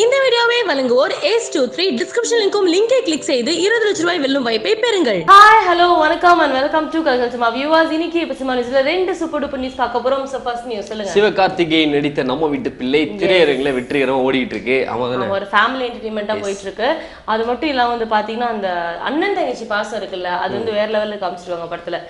இந்த வீடியோவை வழங்குவோர் ஏஸ் டூ த்ரீ டிஸ்கிரிப்ஷன் லிங்க்கும் லிங்கை கிளிக் செய்து இருபது லட்ச ரூபாய் வெல்லும் வாய்ப்பை பெறுங்கள். ஹாய் ஹலோ வணக்கம் அண்ட் வெல்கம் டு கல்கல் சும்மா வியூவர்ஸ் இன்னைக்கு இப்போ சும்மா நியூஸ்ல ரெண்டு சூப்பர் டூப்பர் நியூஸ் பார்க்க போறோம். ஸோ ஃபர்ஸ்ட் நியூஸ் சொல்லுங்க. சிவகார்த்திகேயன் நடித்த நம்ம வீட்டு பிள்ளை திரையரங்குல வெற்றிகரமா ஓடிட்டு இருக்கு தானே? ஒரு ஃபேமிலி என்டர்டைன்மெண்ட்டாக போயிட்டு இருக்கு அது மட்டும் இல்லாம வந்து பாத்தீங்கன்னா அந்த அண்ணன் தங்கச்சி பாசம் இருக்குல்ல அது வந்து வேற லெவல்ல காமிச்சிருவாங்க படத்துல.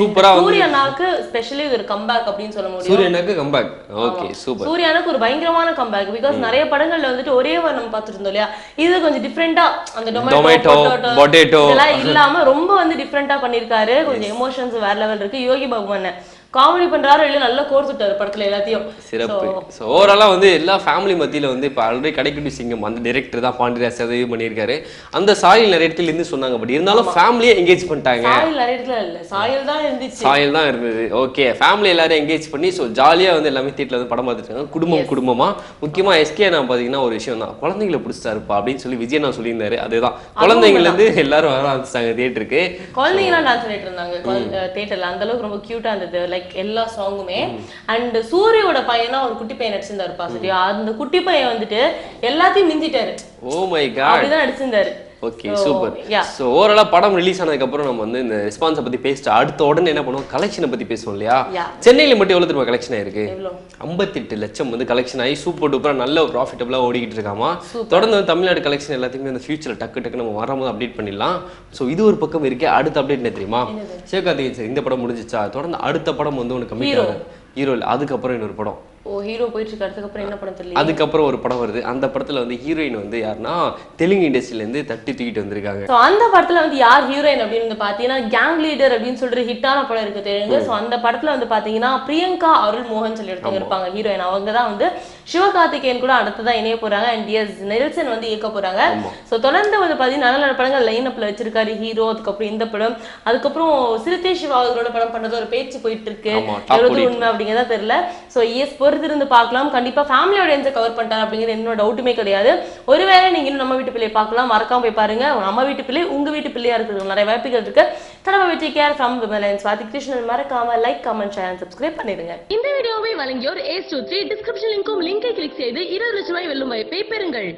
சூப்பரா வந்து சூரியனாக்கு ஸ்பெஷலி ஒரு கம்பேக் அப்படின்னு சொல்ல முடியும். சூரியனுக்கு கம்பேக் ஓகே சூப்பர் சூர்யானுக்கு ஒரு பயங்கரமான கம்பேக் பிகாஸ் நிறைய படங்கள்ல வந்துட்டு ஒரே வாரம் நம்ம பார்த்துட்டு இருந்தோம் இல்லையா? இது கொஞ்சம் டிஃப்ரெண்டா அந்த டொமேட்டோ potato. இதெல்லாம் இல்லாம ரொம்ப வந்து டிஃப்ரெண்டா பண்ணிருக்காரு கொஞ்சம் எமோஷன்ஸ் வேற லெவல் இருக்கு. யோகி பகவான். காமெடி பண்றாரு இல்ல நல்லா கோர்த்துட்டாரு படத்துல எல்லாத்தையும். சிறப்பு. ஸோ ஓவராலாக வந்து எல்லா ஃபேமிலி மத்தியில வந்து இப்போ ஆல்ரெடி கடைக்குட்டி சிங்கம் அந்த டைரக்டர் தான் பாண்டியராஜ் இது பண்ணியிருக்காரு. அந்த சாயில் நிறைய இடத்துல இருந்து சொன்னாங்க பட் இருந்தாலும் ஃபேமிலியே எங்கேஜ் பண்ணிட்டாங்க. சாயல் நிறைய இடத்துல இல்ல சாயல் தான் இருந்துச்சு. சாயல் தான் இருந்தது. ஓகே ஃபேமிலி எல்லாரும் எங்கேஜ் பண்ணி ஸோ ஜாலியாக வந்து எல்லாமே தேட்டில் வந்து படம் பார்த்துட்டு இருக்காங்க. குடும்பம் குடும்பமா. முக்கியமாக எஸ்கே நான் பார்த்தீங்கன்னா ஒரு விஷயம் தான். குழந்தைங்களை பிடிச்சிட்டாருப்பா அப்படின்னு சொல்லி விஜய் நான் சொல்லியிருந்தாரு. அதுதான். குழந்தைங்கள்ல இருந்து எல்லாரும் வர ஆரம்பிச்சிட்டாங்க தேட்டருக்கு குழந்தைங்கலாம் டான்ஸ் பண்ணிட்டு இருந்தாங்க. தியேட்டர்ல அந்த அளவுக்கு ரொம்ப கியூட்டா இருந்தது. லைக் எல்லா சாங்குமே அண்ட் சூரியோட பையனா ஒரு குட்டி பையன் நடிச்சிருந்தாருப்பா சரியா அந்த குட்டி பையன் வந்துட்டு எல்லாத்தையும் மிஞ்சிட்டாரு. ஓ மை காட் அப்படிதான் நடிச்சிருந்தாரு. Okay super. ஸோ ஓவராலாக படம் ரிலீஸ் ஆனதுக்கப்புறம் நம்ம வந்து இந்த ரெஸ்பான்ஸை பற்றி பேசிட்டு அடுத்த உடனே என்ன பண்ணுவோம்? கலெக்ஷனை பற்றி பேசுவோம் இல்லையா. சென்னையில் மட்டும் எவ்வளோ திரும்ப கலெக்ஷன் ஆயிருக்கு? ஐம்பத்தெட்டு லட்சம் வந்து கலெக்ஷன் ஆகி சூப்பர் டூப்பராக நல்ல ப்ராஃபிட்டபுளாக ஓடிக்கிட்டு இருக்காமா? தொடர்ந்து தமிழ்நாடு கலெக்ஷன் எல்லாத்தையுமே அந்த ஃபியூச்சரில் டக்கு டக்கு நம்ம வரும்போது அப்டேட் பண்ணிடலாம். ஸோ இது ஒரு பக்கம் இருக்கே அடுத்த அப்டேட் என்ன தெரியுமா? சிவகார்த்திகேயன் சார் இந்த படம் முடிஞ்சிச்சா? தொடர்ந்து அடுத்த படம் வந்து உனக்கு. ஆகும் ஹீரோ இல்லை. அதுக்கப்புறம் இன்னொரு படம். ஹீரோ போயிட்டு இருக்கு அதுக்கப்புறம் என்ன படம் தெரியல அதுக்கப்புறம் ஒரு படம் வருது. அந்த படத்துல வந்து ஹீரோயின் வந்து யாருன்னா தெலுங்கு இண்டஸ்ட்ரியில இருந்து தட்டி தூக்கிட்டு வந்திருக்காங்க. ஸோ அந்த படத்துல வந்து யார் ஹீரோயின் அப்படின்னு வந்து பாத்தீங்கன்னா கேங் லீடர் அப்படின்னு சொல்லிட்டு ஹிட்டான படம் இருக்கு தெரியுங்க. ஸோ அந்த படத்துல வந்து பாத்தீங்கன்னா பிரியங்கா அருள் மோகன் சொல்லி ஒருத்தவங்க இருப்பாங்க ஹீரோயின் அவங்க தான் வந்து சிவகார்த்திகேயன் கூட அடுத்ததா இணைய போறாங்க. அண்ட் எஸ் நெல்சன் வந்து இயக்க போறாங்க. ஸோ தொடர்ந்து வந்து பாத்தீங்கன்னா நல்ல நல்ல படங்கள் லைன் அப்ல வச்சிருக்காரு. ஹீரோ அதுக்கப்புறம் இந்த படம். அதுக்கப்புறம் சிறுத்தை சிவா அவர்களோட படம் பண்ணது ஒரு பேச்சு போயிட்டு இருக்கு எவ்வளவு உண்மை அப்படிங்கிறதா தெரியல. ஸோ எஸ் பொறுத்திருந்து பார்க்கலாம். கண்டிப்பா ஃபேமிலி ஆடியன்ஸை கவர் பண்ணிட்டாரு அப்படிங்கிறது என்னோட டவுட்டுமே கிடையாது. ஒருவேளை நீங்க இன்னும் நம்ம வீட்டு பிள்ளையை பார்க்கலாம். மறக்காம போய் பாருங்க. நம்ம வீட்டு பிள்ளை உங்க வீட்டு பிள்ளையா இருக்கிறது நிறைய வாய்ப்புகள் இருக்கு. தடவை வெற்றி கேர் ஃப்ரம் விமலன் சுவாதி கிருஷ்ணன் மறக்காம லைக் கமெண்ட் ஷேர் சப்ஸ்கிரைப் பண்ணிடுங்க. இந்த வழங்கியோர் ஏ டூ த்ரீ டிஸ்கிரிப்ஷன் லிங்கும் லிங்கை கிளிக் செய்து இருபது லட்ச ரூபாய் வெல்லும் வாய்ப்பை பெறுங்கள்.